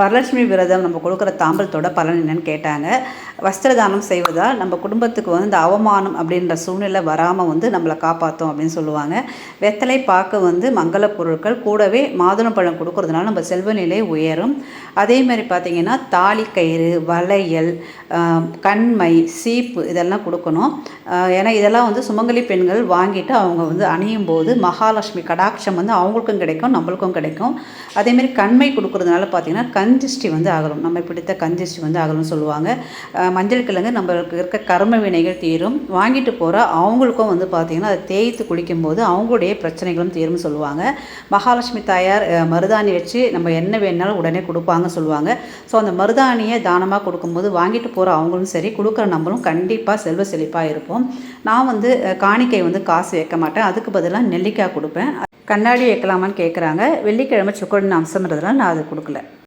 வரலட்சுமி விரதம் நம்ம கொடுக்குற தாம்பலத்தோட பலன் என்னன்னு கேட்டாங்க. வஸ்திரதானம் செய்வதால் நம்ம குடும்பத்துக்கு வந்து இந்த அவமானம் அப்படின்ற சூழ்நிலை வராமல் வந்து நம்மளை காப்பாற்றும் அப்படின்னு சொல்லுவாங்க. வெத்தலை பாக்கு வந்து மங்கள பொருட்கள். கூடவே மாதுளம்பழம் கொடுக்கறதுனால நம்ம செல்வநிலை உயரும். அதே மாதிரி பார்த்திங்கன்னா தாலி கயிறு வளையல் கண்மை சீப்பு இதெல்லாம் கொடுக்கணும். ஏன்னா இதெல்லாம் வந்து சுமங்கலி பெண்கள் வாங்கிட்டு அவங்க வந்து அணியும் போது மகாலட்சுமி கடாட்சம் வந்து அவங்களுக்கும் கிடைக்கும் நம்மளுக்கும் கிடைக்கும். அதேமாரி கண்மை கொடுக்கறதுனால பார்த்திங்கன்னா கஞ்சிஷ்டி வந்து அகலும். நம்ம பிடித்த கஞ்சிஷ்டி வந்து அகலும்னு சொல்லுவாங்க. மஞ்சள் கிழங்கு நம்மளுக்கு இருக்க கர்ம வினைகள் தீரும். வாங்கிட்டு போகிற அவங்களுக்கும் வந்து பார்த்திங்கன்னா அதை தேய்த்து குளிக்கும்போது அவங்களுடைய பிரச்சனைகளும் தீரும்னு சொல்லுவாங்க. மகாலட்சுமி தாயார் மருதாணி வச்சு நம்ம என்ன வேணாலும் உடனே கொடுப்பாங்க சொல்லுவாங்க. ஸோ அந்த மருதாணியை தானமாக கொடுக்கும்போது வாங்கிட்டு போகிற அவங்களும் சரி கொடுக்குற நம்மளும் கண்டிப்பாக செல்வ செழிப்பாக இருப்போம். நான் வந்து காணிக்கை வந்து காசு வைக்க மாட்டேன். அதுக்கு பதிலாக நெல்லிக்காய் கொடுப்பேன். கண்ணாடி வைக்கலாமான்னு கேட்குறாங்க வெள்ளிக்கிழமை சுக்கரன் அம்சம்ன்றதுனால நான் அது கொடுக்கல.